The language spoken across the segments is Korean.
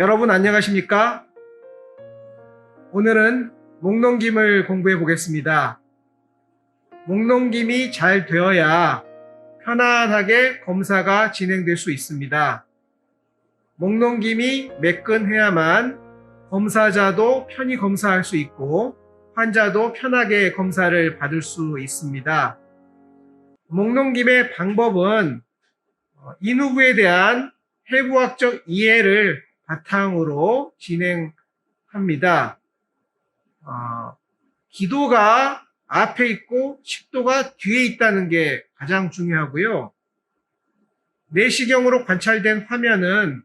여러분 안녕하십니까? 오늘은 목넘김을 공부해 보겠습니다. 목넘김이 잘 되어야 편안하게 검사가 진행될 수 있습니다. 목넘김이 매끈해야만 검사자도 편히 검사할 수 있고 환자도 편하게 검사를 받을 수 있습니다. 목넘김의 방법은 어, 인후부에 대한 해부학적 이해를 바탕으로 진행합니다. 어, 기도가 앞에 있고 식도가 뒤에 있다는 게 가장 중요하고요. 내시경으로 관찰된 화면은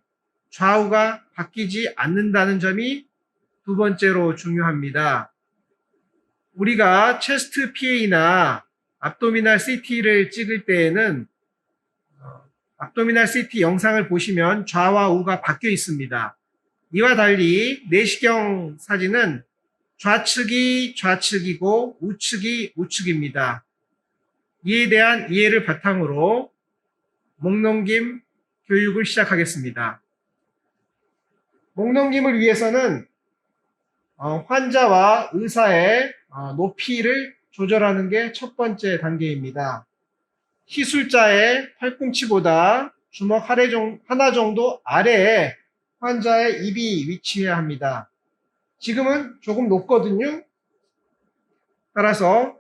좌우가 바뀌지 않는다는 점이 두 번째로 중요합니다. 우리가 체스트 PA나 압도미날 CT를 찍을 때에는 어, 압도미날 CT 영상을 보시면 좌와 우가 바뀌어 있습니다. 이와 달리 내시경 사진은 좌측이 좌측이고 우측이 우측입니다. 이에 대한 이해를 바탕으로 목넘김 교육을 시작하겠습니다. 목넘김을 위해서는 어, 환자와 의사의 어, 높이를 조절하는 게 첫 번째 단계입니다. 시술자의 팔꿈치보다 주먹 하나 정도 아래에 환자의 입이 위치해야 합니다. 지금은 조금 높거든요. 따라서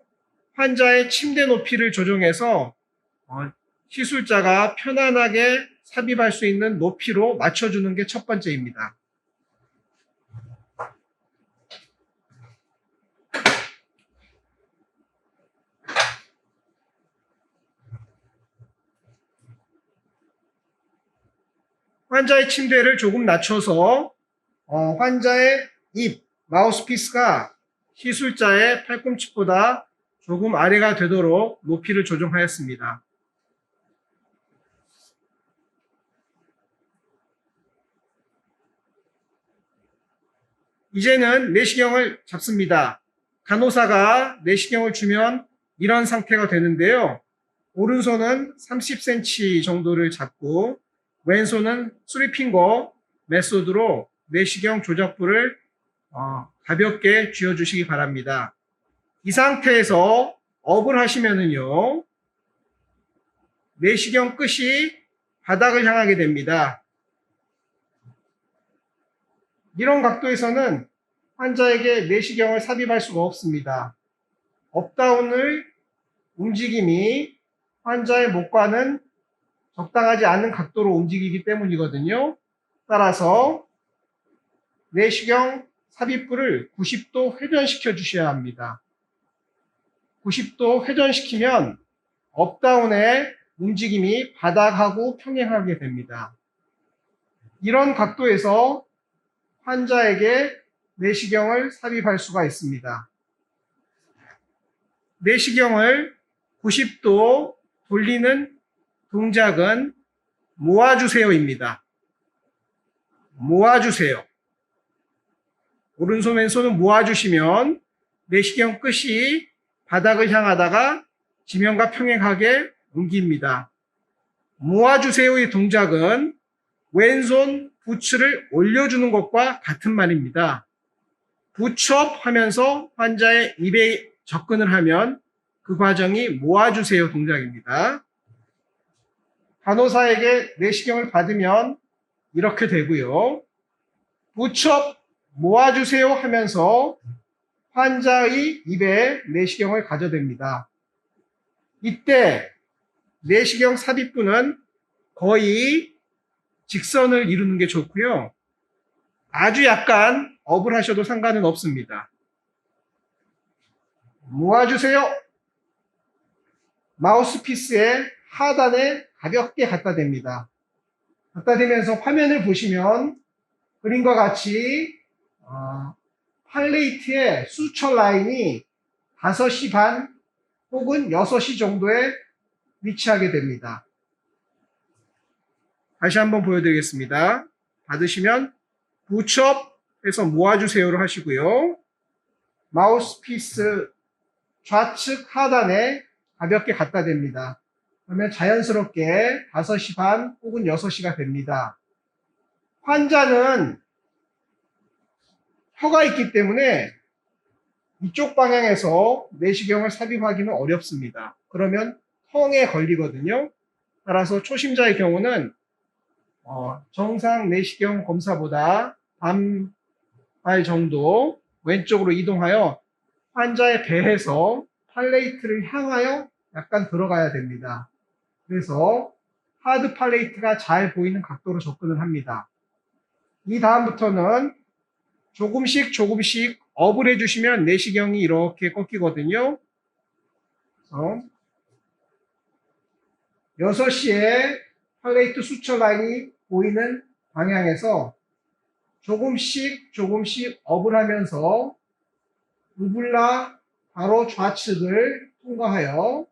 환자의 침대 높이를 조정해서 어, 시술자가 편안하게 삽입할 수 있는 높이로 맞춰주는 게 첫 번째입니다. 환자의 침대를 조금 낮춰서 어, 환자의 입, 마우스피스가 시술자의 팔꿈치보다 조금 아래가 되도록 높이를 조정하였습니다. 이제는 내시경을 잡습니다. 간호사가 내시경을 주면 이런 상태가 되는데요. 오른손은 30cm 정도를 잡고 왼손은 스리핑거 메소드로 내시경 조작부를 어, 가볍게 쥐어주시기 바랍니다. 이 상태에서 업을 하시면은요, 내시경 끝이 바닥을 향하게 됩니다. 이런 각도에서는 환자에게 내시경을 삽입할 수가 없습니다. 업다운을 움직임이 환자의 목과는 적당하지 않은 각도로 움직이기 때문이거든요. 따라서 내시경 삽입부를 90도 회전시켜 주셔야 합니다. 90도 회전시키면 업다운의 움직임이 바닥하고 평행하게 됩니다. 이런 각도에서 환자에게 내시경을 삽입할 수가 있습니다. 내시경을 90도 돌리는 동작은 모아주세요입니다. 모아주세요. 오른손 왼손을 모아주시면 내시경 끝이 바닥을 향하다가 지면과 평행하게 옮깁니다. 모아주세요의 동작은 왼손 부츠를 올려주는 것과 같은 말입니다. 부츠업 하면서 환자의 입에 접근을 하면 그 과정이 모아주세요 동작입니다. 간호사에게 내시경을 받으면 이렇게 되고요. 부츠업 모아주세요 하면서 환자의 입에 내시경을 가져댑니다. 이때 내시경 삽입부는 거의 직선을 이루는 게 좋고요. 아주 약간 업을 하셔도 상관은 없습니다. 모아주세요. 마우스피스의 하단에 가볍게 갖다 댑니다. 갖다 대면서 화면을 보시면 그림과 같이 어, 팔레이트의 수철 라인이 5시 반 혹은 6시 정도에 위치하게 됩니다. 다시 한번 보여드리겠습니다. 받으시면 부첩해서 모아주세요를 하시고요. 마우스피스 좌측 하단에 가볍게 갖다 댑니다. 그러면 자연스럽게 5시 반 혹은 6시가 됩니다. 환자는 혀가 있기 때문에 이쪽 방향에서 내시경을 삽입하기는 어렵습니다. 그러면 텅에 걸리거든요. 따라서 초심자의 경우는 어, 정상 내시경 검사보다 반발 정도 왼쪽으로 이동하여 환자의 배에서 팔레이트를 향하여 약간 들어가야 됩니다. 그래서 하드 팔레이트가 잘 보이는 각도로 접근을 합니다. 이 다음부터는 조금씩 조금씩 업을 해주시면 내시경이 이렇게 꺾이거든요. 그래서 6시에 팔레이트 수처 라인이 보이는 방향에서 조금씩 조금씩 업을 하면서 우블라 바로 좌측을 통과하여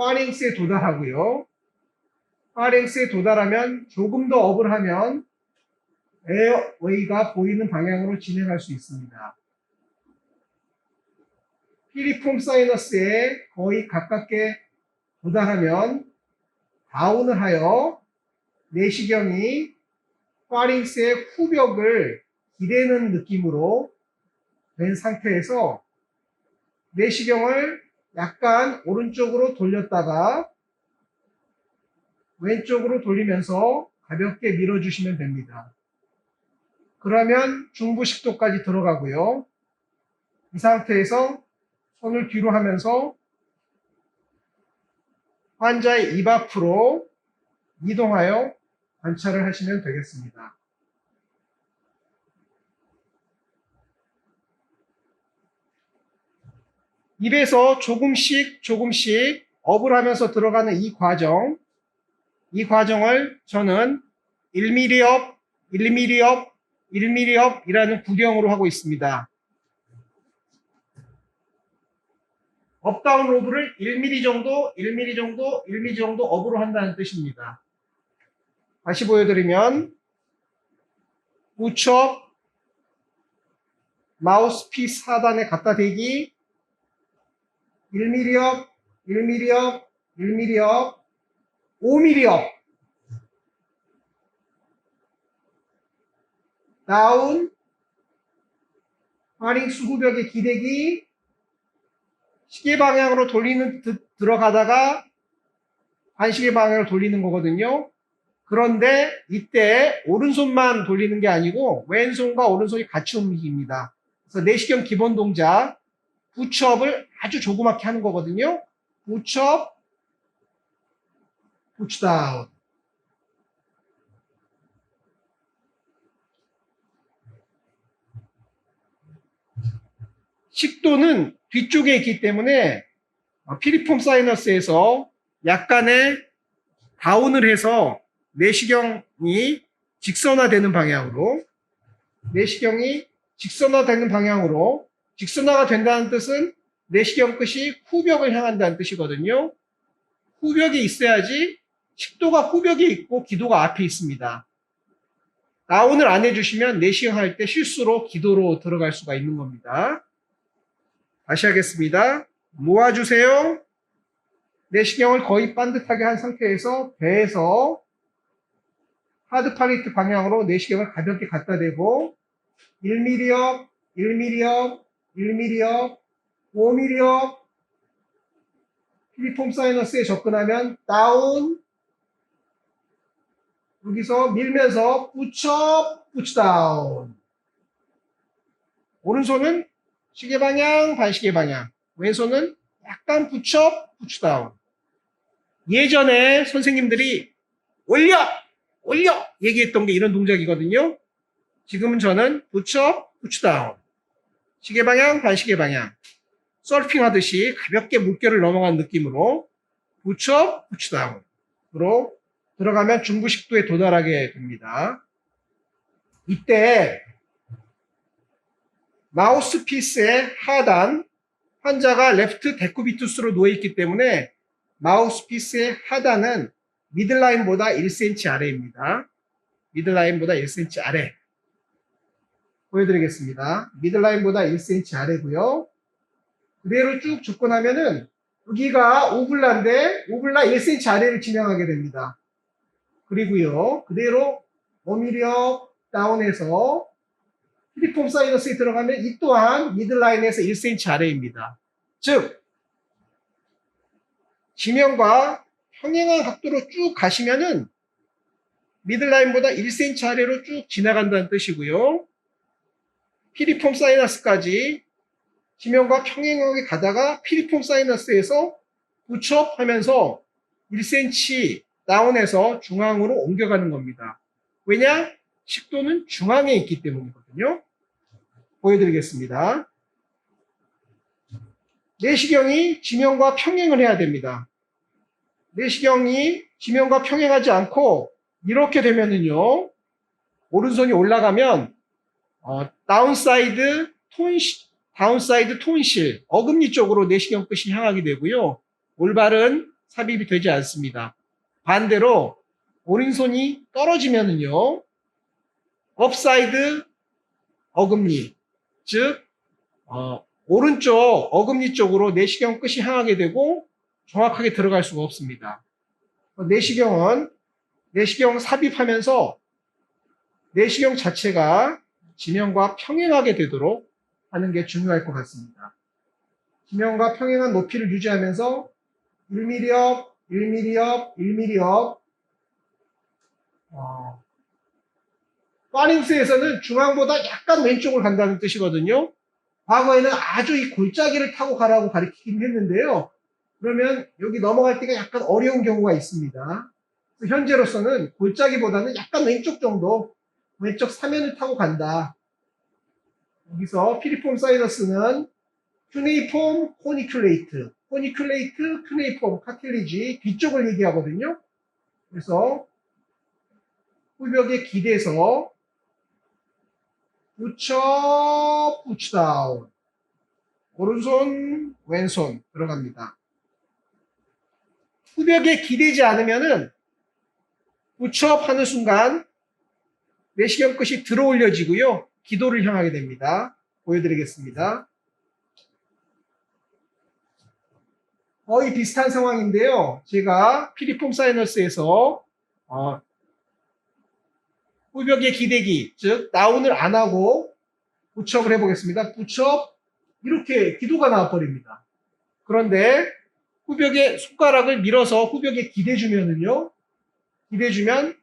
파링스에 도달하고요. 파링스에 도달하면 조금 더 업을 하면 에어웨이가 보이는 방향으로 진행할 수 있습니다. 피리폼 사이너스에 거의 가깝게 도달하면 다운을 하여 내시경이 파링스의 후벽을 기대는 느낌으로 된 상태에서 내시경을 약간 오른쪽으로 돌렸다가 왼쪽으로 돌리면서 가볍게 밀어주시면 됩니다. 그러면 중부식도까지 들어가고요. 이 상태에서 손을 뒤로 하면서 환자의 입 앞으로 이동하여 관찰을 하시면 되겠습니다. 입에서 조금씩 조금씩 업을 하면서 들어가는 이 과정, 이 과정을 저는 1mm 업, 1mm 업, 1mm 업이라는 구경으로 하고 있습니다. 업다운 로브를 1mm 정도, 1mm 정도, 1mm 정도 업으로 한다는 뜻입니다. 다시 보여드리면 우측 마우스피스 하단에 갖다 대기 1mm 업, 1mm 업, 1mm 업, 5mm 업 다운 파링 수구벽의 기대기 시계 방향으로 돌리는 듯 들어가다가 반시계 방향으로 돌리는 거거든요. 그런데 이때 오른손만 돌리는 게 아니고 왼손과 오른손이 같이 움직입니다. 그래서 내시경 기본 동작 부츠업을 아주 조그맣게 하는 거거든요. 부츠업, 부츠다운. 식도는 뒤쪽에 있기 때문에 어, 피리폼 사이너스에서 약간의 다운을 해서 내시경이 직선화되는 방향으로 내시경이 직선화되는 방향으로 직선화가 된다는 뜻은 내시경 끝이 후벽을 향한다는 뜻이거든요. 후벽이 있어야지 식도가 후벽에 있고 기도가 앞에 있습니다. 다운을 안 해주시면 내시경 할 때 실수로 기도로 들어갈 수가 있는 겁니다. 다시 하겠습니다. 모아주세요. 내시경을 거의 반듯하게 한 상태에서 배에서 하드 팔리트 방향으로 내시경을 가볍게 갖다 대고 1mm 업, 1mm 업, 1mm 업, 5mm 업 필리폼 사이너스에 접근하면 다운 여기서 밀면서 붙여 붙다운 오른손은 시계 방향, 반시계 방향. 왼손은 약간 붙여, 붙다운. 예전에 선생님들이 올려, 올려 얘기했던 게 이런 동작이거든요. 지금은 저는 붙여, 붙다운. 시계 방향, 반시계 방향. 서핑 하듯이 가볍게 물결을 넘어간 느낌으로 붙여, 붙다운으로 들어가면 중부식도에 도달하게 됩니다. 이때 마우스피스의 하단, 환자가 레프트 데쿠비투스로 누워있기 때문에 마우스피스의 하단은 미들라인보다 1cm 아래입니다. 미들라인보다 1cm 아래. 보여드리겠습니다. 미들라인보다 1cm 아래고요. 그대로 쭉 접근하면은 여기가 오블라인데 오블라 1cm 아래를 진행하게 됩니다. 그리고요. 그대로 5mm 다운해서 피리폼 사이너스에 들어가면 이 또한 미들라인에서 1cm 아래입니다. 즉, 지면과 평행한 각도로 쭉 가시면은 미들라인보다 1cm 아래로 쭉 지나간다는 뜻이고요. 피리폼 사이너스까지 지면과 평행하게 가다가 피리폼 사이너스에서 부첩 하면서 1cm 다운해서 중앙으로 옮겨가는 겁니다. 왜냐? 식도는 중앙에 있기 때문이거든요. 보여드리겠습니다. 내시경이 지면과 평행을 해야 됩니다. 내시경이 지면과 평행하지 않고 이렇게 되면은요, 오른손이 올라가면 어, 다운사이드 톤시, 다운사이드 톤실, 어금니 쪽으로 내시경 끝이 향하게 되고요. 올바른 삽입이 되지 않습니다. 반대로 오른손이 떨어지면은요, 업사이드 어금니, 즉 어, 오른쪽 어금니 쪽으로 내시경 끝이 향하게 되고 정확하게 들어갈 수가 없습니다. 내시경은 내시경 삽입하면서 내시경 자체가 지면과 평행하게 되도록 하는 게 중요할 것 같습니다. 지면과 평행한 높이를 유지하면서 1mm 업, 1mm 업, 1mm 업. 어, 파닝스에서는 중앙보다 약간 왼쪽을 간다는 뜻이거든요. 과거에는 아주 이 골짜기를 타고 가라고 가르치긴 했는데요. 그러면 여기 넘어갈 때가 약간 어려운 경우가 있습니다. 현재로서는 골짜기보다는 약간 왼쪽 정도, 왼쪽 사면을 타고 간다. 여기서 피리폼 사이너스는 큐네이폼 코니큘레이트, 코니큘레이트, 큐네이폼, 카틸리지 뒤쪽을 얘기하거든요. 그래서 홀벽에 기대서 붙여, 붙다운 오른손, 왼손 들어갑니다. 후벽에 기대지 않으면은 붙여 하는 순간 내시경 끝이 들어 올려지고요. 기도를 향하게 됩니다. 보여드리겠습니다. 거의 비슷한 상황인데요. 제가 피리폼 사이너스에서 어, 후벽의 기대기, 즉 다운을 안 하고 부첩을 해보겠습니다. 부첩 이렇게 기도가 나와버립니다. 그런데 후벽에 손가락을 밀어서 후벽에 기대주면은요, 기대주면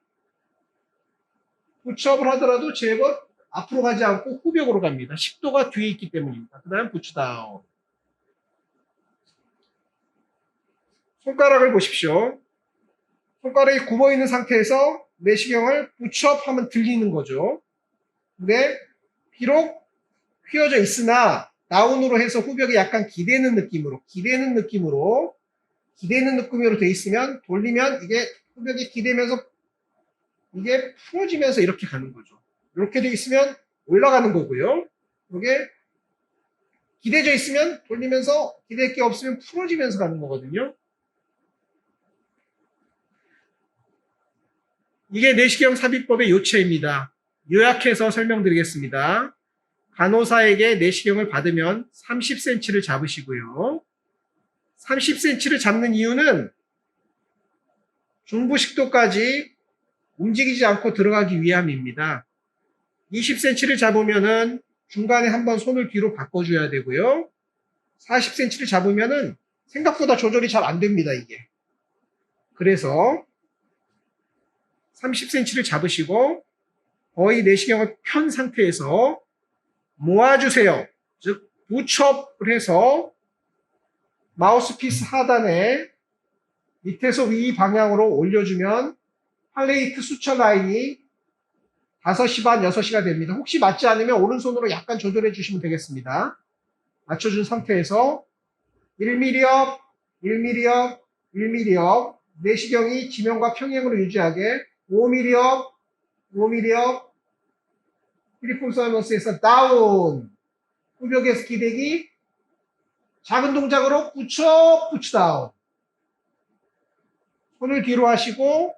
부첩을 하더라도 제법 앞으로 가지 않고 후벽으로 갑니다. 식도가 뒤에 있기 때문입니다. 그 다음 부츠다운. 손가락을 보십시오. 손가락이 굽어 있는 상태에서 내시경을 부츠업 하면 들리는 거죠. 근데 비록 휘어져 있으나 다운으로 해서 후벽이 약간 기대는 느낌으로 기대는 느낌으로 기대는 느낌으로 돼 있으면 돌리면 이게 후벽이 기대면서 이게 풀어지면서 이렇게 가는 거죠. 이렇게 돼 있으면 올라가는 거고요. 이게 기대져 있으면 돌리면서 기댈 게 없으면 풀어지면서 가는 거거든요. 이게 내시경 삽입법의 요체입니다. 요약해서 설명드리겠습니다. 간호사에게 내시경을 받으면 30cm를 잡으시고요. 30cm를 잡는 이유는 중부식도까지 움직이지 않고 들어가기 위함입니다. 20cm를 잡으면은 중간에 한번 손을 뒤로 바꿔줘야 되고요. 40cm를 잡으면은 생각보다 조절이 잘 안 됩니다, 이게. 그래서 30cm를 잡으시고 거의 내시경을 편 상태에서 모아주세요. 즉, 부첩을 해서 마우스피스 하단에 밑에서 위 방향으로 올려주면 플레이트 수처 라인이 5시 반, 6시가 됩니다. 혹시 맞지 않으면 오른손으로 약간 조절해 주시면 되겠습니다. 맞춰준 상태에서 1mm 업, 1mm 업, 1mm 업, 내시경이 지면과 평행으로 유지하게 5mm 업, 5mm 업, 필리폼 사이머스에서 다운, 후벽에서 기대기, 작은 동작으로 붙여, 붙여 다운. 손을 뒤로 하시고,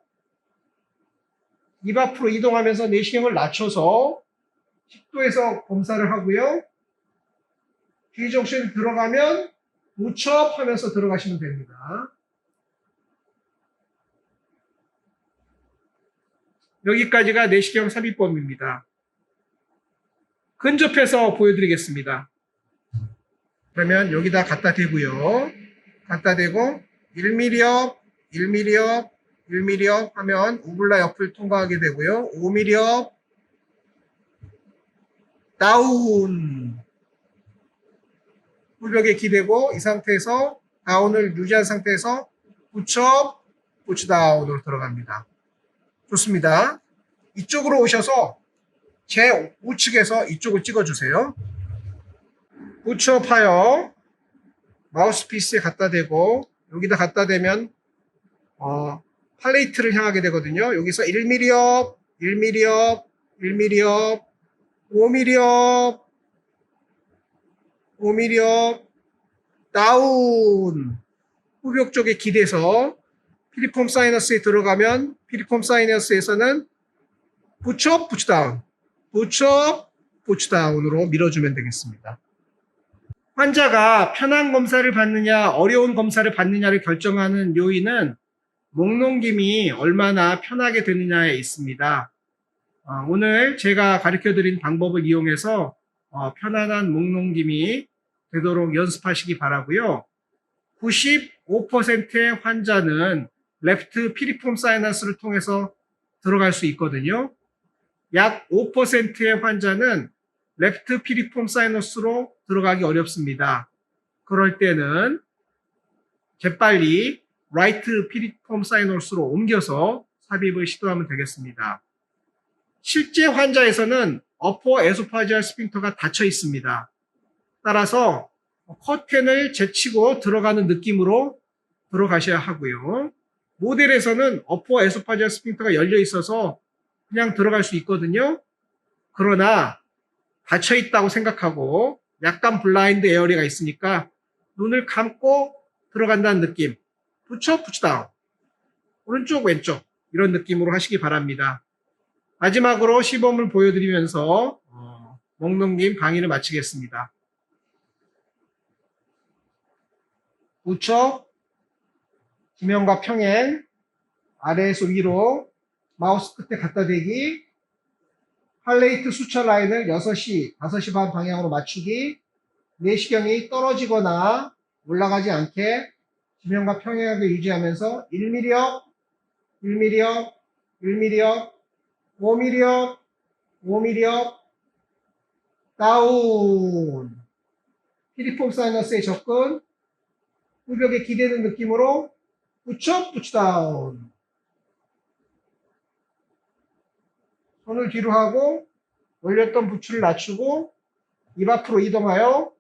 입 앞으로 이동하면서 내시경을 낮춰서 10도에서 검사를 하고요. 뒤정신 들어가면 우첩 하면서 들어가시면 됩니다. 여기까지가 내시경 삽입법입니다. 근접해서 보여드리겠습니다. 그러면 여기다 갖다 대고요. 갖다 대고 1mm업, 1mm업, 1mm업 하면 우블라 옆을 통과하게 되고요. 5mm업, 다운. 꿀벽에 기대고 이 상태에서 다운을 유지한 상태에서 붙여, 붙다운으로 들어갑니다. 좋습니다. 이쪽으로 오셔서 제 우측에서 이쪽을 찍어주세요. 우측 파여 마우스 피스에 갖다 대고 여기다 갖다 대면 어, 팔레이트를 향하게 되거든요. 여기서 1mm업, 1mm업, 1mm업, 5mm업, 5mm업, 다운 후벽 쪽에 기대서 필리폼 사이너스에 들어가면 필리폼 사이너스에서는 붙여, 붙다운, 붙여, 붙다운으로 밀어주면 되겠습니다. 환자가 편한 검사를 받느냐, 어려운 검사를 받느냐를 결정하는 요인은 목넘김이 얼마나 편하게 되느냐에 있습니다. 어, 오늘 제가 가르쳐 드린 방법을 이용해서 어, 편안한 목넘김이 되도록 연습하시기 바라고요. 95%의 환자는 레프트 피리폼 사이너스를 통해서 들어갈 수 있거든요. 약 5%의 환자는 레프트 피리폼 사이너스로 들어가기 어렵습니다. 그럴 때는 재빨리 라이트 피리폼 사이너스로 옮겨서 삽입을 시도하면 되겠습니다. 실제 환자에서는 어퍼 에소파지알 스핑터가 닫혀 있습니다. 따라서 커튼을 제치고 들어가는 느낌으로 들어가셔야 하고요. 모델에서는 어퍼 에소파지알 스핑터가 열려 있어서 그냥 들어갈 수 있거든요. 그러나 닫혀 있다고 생각하고 약간 블라인드 에어리가 있으니까 눈을 감고 들어간다는 느낌. 붙여, 붙이다운. 오른쪽, 왼쪽. 이런 느낌으로 하시기 바랍니다. 마지막으로 시범을 보여드리면서 어, 목넘김 강의를 마치겠습니다. 우측, 지면과 평행, 아래에서 위로 마우스 끝에 갖다 대기, 팔레이트 수철 라인을 6시, 5시 반 방향으로 맞추기, 내시경이 떨어지거나 올라가지 않게 지면과 평행하게 유지하면서 1mm업, 1mm업, 1mm업, 5mm업, 5mm업, 다운. 피리폼 사이너스의 접근, 후벽에 기대는 느낌으로 붙여, 붙다운. 손을 뒤로 하고 올렸던 부츠를 낮추고 입 앞으로 이동하여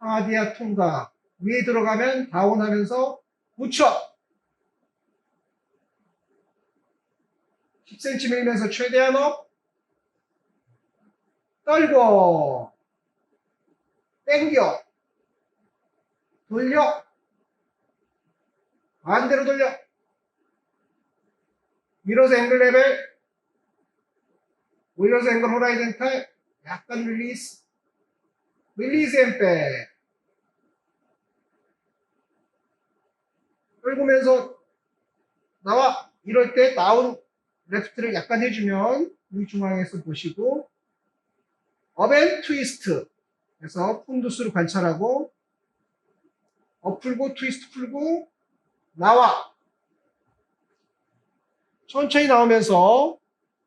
하디아 통과. 위에 들어가면 다운하면서 붙여 10cm 밀면서 최대한 업. 떨고 땡겨. 돌려. 반대로 돌려. 밀어서 앵글 레벨. 올려서 앵글 호라이젠탈. 약간 릴리스. 릴리스 앤백 끌고면서 나와 이럴 때 다운 레프트를 약간 해주면 이 중앙에서 보시고 업앤 트위스트 그래서 푼두스를 관찰하고 업 풀고 트위스트 풀고 나와 천천히 나오면서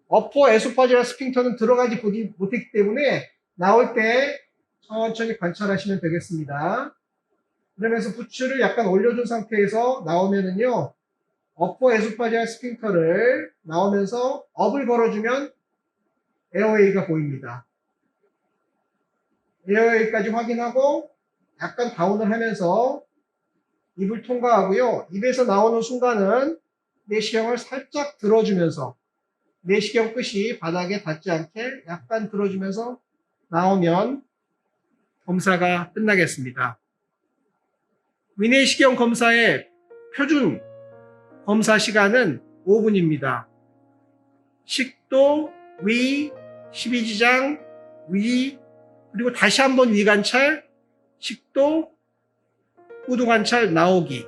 어퍼 에소파지라 스핑터는 들어가지 보지 못했기 때문에 나올 때 천천히 관찰하시면 되겠습니다. 그러면서 부츠를 약간 올려준 상태에서 나오면은요, 어퍼 에소파지아 스핑터를 나오면서 업을 걸어주면 에어웨이가 보입니다. 에어웨이까지 확인하고 약간 다운을 하면서 입을 통과하고요. 입에서 나오는 순간은 내시경을 살짝 들어주면서 내시경 끝이 바닥에 닿지 않게 약간 들어주면서 나오면 검사가 끝나겠습니다. 위내시경 검사의 표준 검사 시간은 5분입니다. 식도, 위, 12지장, 위, 그리고 다시 한번 위관찰, 식도, 후두관찰 나오기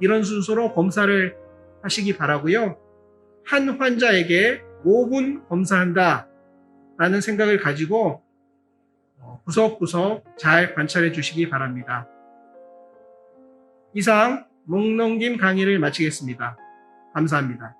이런 순서로 검사를 하시기 바라고요. 한 환자에게 5분 검사한다 라는 생각을 가지고 어, 구석구석 잘 관찰해 주시기 바랍니다. 이상 목넘김 강의를 마치겠습니다. 감사합니다.